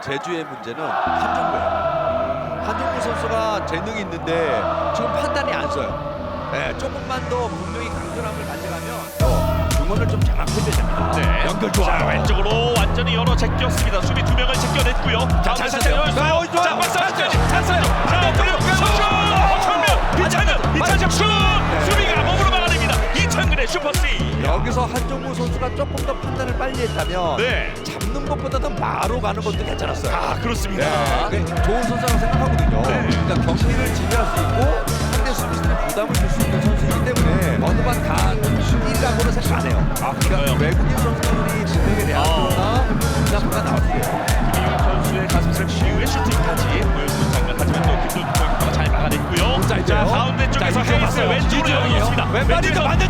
제주의 문제는 한정구예요. 한정구 선수가 재능이 있는데 지금 판단이 안 서요. 네, 조금만 더 분명히 강렬함을 가져가면 어, 응원을 좀 장악해줘야 됩니다. 네. 연결 좋아요. 자, 왼쪽으로 완전히 열어 제꼈습니다. 수비 두 명을 제껴냈고요. 자, 잘 좋아요. 자, 박사까지. 자, 엎드려 슛! 정면 이찬근, 이찬근 슛! 수비가 몸으로 막아냅니다. 이찬근의 슈퍼 C. 여기서 한정구 선수가 조금 더 판단을 빨리 했다면 네. 잡는 것보다는 바로 가는 것도 괜찮았어요. 아, 그렇습니다. 네, 그게 좋은 선수라고 생각하거든요. 네. 그러니까 경기를 지휘할 수 있고 상대 수비수들이 부담을 줄 수 있는 선수이기 때문에 어느 반다 1라고는 생각 안 해요. 아, 그런가요? 외국인 선수들이 진행에 대한 어. 거나 그냥 나올 수 있어요. 김희용 선수의 가슴살 이후에 슈팅까지 보여주는 장면. 하지만 또 김도훈 선수가 잘 막아냈고요. 자, 자, 이제요. 가운데 쪽에서 자, 헤이스 봤어요. 왼쪽으로. 열어줬습니다. 왼발이죠. 왼쪽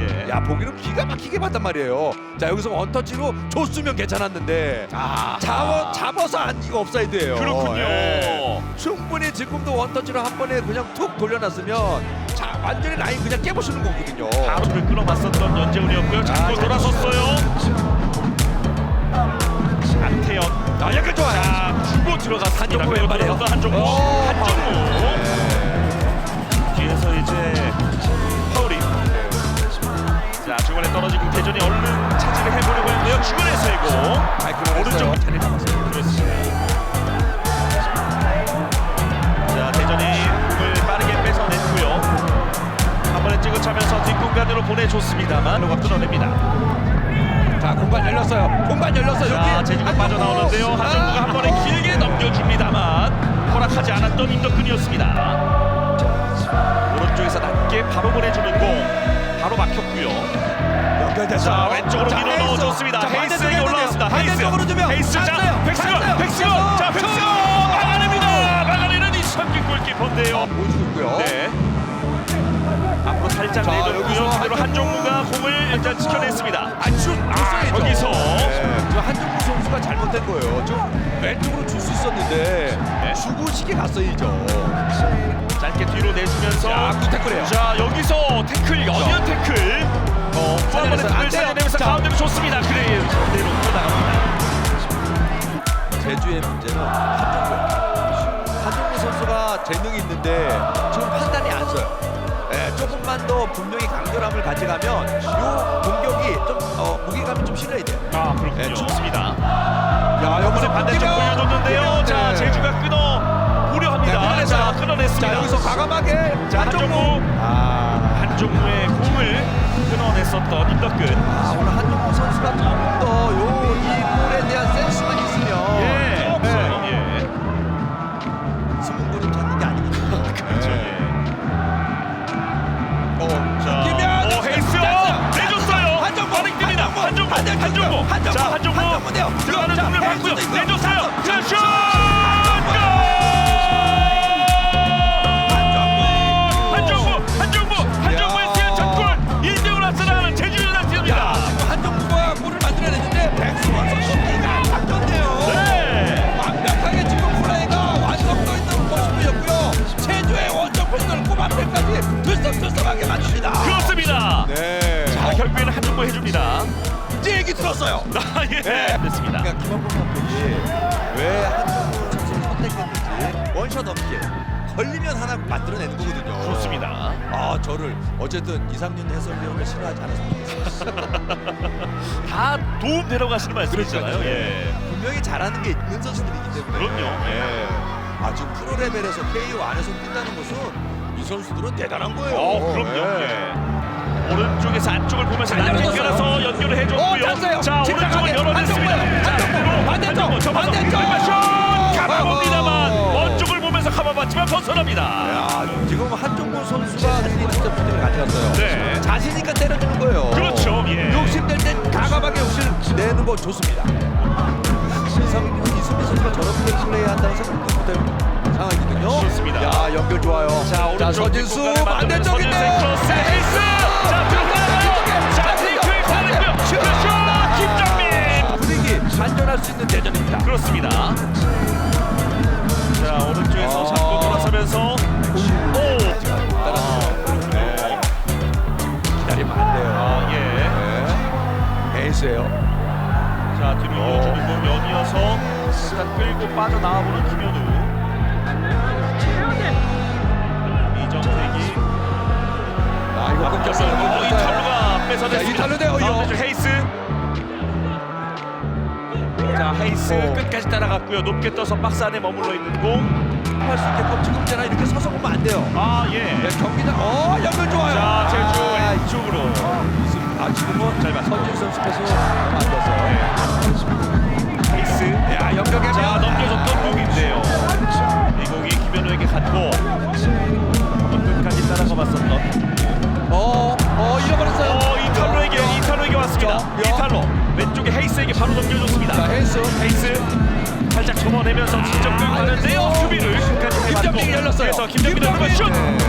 예. 야 보기는 기가 막히게 봤단 말이에요. 자 여기서 원터치로 줬으면 괜찮았는데 아, 잡아 잡아서 안 이거 업사이드예요. 그렇군요. 예. 충분히 지금도 원터치로 한 번에 그냥 툭 돌려놨으면 자 완전히 라인 그냥 깨부수는 거거든요. 바로 를 끌어맞섰던 연재훈이었고요. 자꾸 자, 돌아섰어요. 안태현. 아 약간 좋아요. 자, 주고 들어갔습니다. 그. 왼발에서 한정 김태전이 얼른 차지를 해보려고 했는데요. 중간에서 이고 그럼 오른쪽. 자리 남았어요. 그렇습니다. 자, 대전이 공을 빠르게 뺏어냈고요. 한 번에 찍어차면서 뒷공간으로 보내줬습니다만 로가 끊어냅니다. 자 공간 열렸어요. 공간 열렸어요. 자, 제주가 빠져나오는데요. 한정구가 한 번에 길게 넘겨줍니다만 허락하지 않았던 임덕근이었습니다. 오른쪽에서 낮게 바로 보내주는 공 바로 막혔고요. 연결됐어요. 자, 왼쪽으로 자, 밀어 헤이스. 넣어줬습니다. 자, 헤이스에게 올라왔습니다. 헤이스, 반대쪽으로 주면 헤이스, 자, 갔어요. 백승호, 갔어요. 백승호, 갔어요. 자, 백승호 자. 막아냅니다. 막아내는 이성규 골키퍼인데요. 보여주고 있고요. 네. 앞으로 살짝 자, 내줬고요. 여기서 그대로 한종구가 공을 일단 지켜냈습니다. 아, 슛 아. 거기서. 네, 저 한정구 선수가 잘못된 거예요. 좀 왼쪽으로 줄 수 있었는데 시게 갔어야죠. 짧게 뒤로 내주면서 자, 굿태클이에요. 자 여기서 태클 연연 태클 어, 또한 번에. 태클 안 돼요. 살려내면서 자. 가운데로 좋습니다 그래 그대로 들어나갑니다 제주의 문제는 한정구예요. 한정구 선수가 재능이 있는데 지금 판단이 안 서요. 네, 조금만 더 분명히 강렬함을 가져가면 요 공격이 좀 어, 무게감이 좀 실려야 돼요. 아 그렇군요 네, 좀- 좋습니다 야, 이번에 반대쪽 자 끊어냈습니다. 자, 여기서 과감하게 자 한종무. 아, 한종무의 공을 끊어냈었던 임덕근 아, 오늘 한정구 선수가 조금 더요이 볼에 대한 센스만 있으면 예. 없어요. 예 스문골을 찾는 게 아니거든요. 그렇죠. 예. 어, 자, 김현 어, 헤이스 내줬어요. 한정구. 한정구, 자, 한정구. 한정구 해줍니다. 이제 얘기 들었어요. 아, 예. 네. 됐습니다. 그러니까 김학범 감독이 왜 한정구 선수를 선택했는지 원샷 넘게 걸리면 하나 만들어내는 거거든요. 그렇습니다. 아 저를 어쨌든 이상윤 해설위원을 싫어하지 않았으면 좋겠어요. 다 도움 되러 가시는 말씀이잖아요. 예. 분명히 잘하는 게 있는 선수들이기 때문에. 그럼요. 예. 아 지금 프로 레벨에서 KO 안에서 뛴다는 것은 이 선수들은 대단한 거예요. 어, 그럼요. 예. 오른쪽에서 안쪽을 보면서. 끌어서 연결을 해줬고요. 어. 자. 오른쪽을 열어냈습니다. 반대쪽, 반대쪽. 슛! 가봐봅니다만 어허. 원쪽을 보면서 가봐봤지만 벗어납니다. 야 지금 한종훈 선수가 자신 있는 점들을 가져갔어요. 네. 자신이니까 때려주는 거예요. 그렇죠, 예. 욕심낼 땐 가감하게 욕심 내는 거 좋습니다. 이상 이수민 선수가 저렇게 플레이 한다는 생각도 못할 상황이거든요. 좋습니다. 야 연결 좋아요. 자, 오른쪽 서진수 뒷공간에 만드는 반대쪽인데. 서진수의 크로스 헤이스! 자, 들어가요! 자 헤이스 어. 끝까지 따라갔고요. 높게 떠서 박스 안에 머물러 있는 공. 할수 있게끔 지금 있잖아 이렇게 서서 보면 안 돼요. 아 예. 네, 경기장 어 연결 좋아요. 자 제주 아, 왼쪽으로. 아 지금은 잘 봤어요. 선진 선수께서 안 됐어요. 헤이스. 야 연결 자 넘겨줬던 공인데요. 이 공이 김현우에게 갔고 끝까지 따라가 봤었던. 어어 잃어버렸어요. 어 이탈로에게 이탈로에게 왔습니다. 이탈로 헤이스에게 바로 넘겨줬습니다. 자 헬스 헤이스 살짝 접어내면서 직접 끌고 가는데요. 수비를 끝까지 해봤고 김정민이 열렸어요. 그래서 김정민 선수가 슛! 네.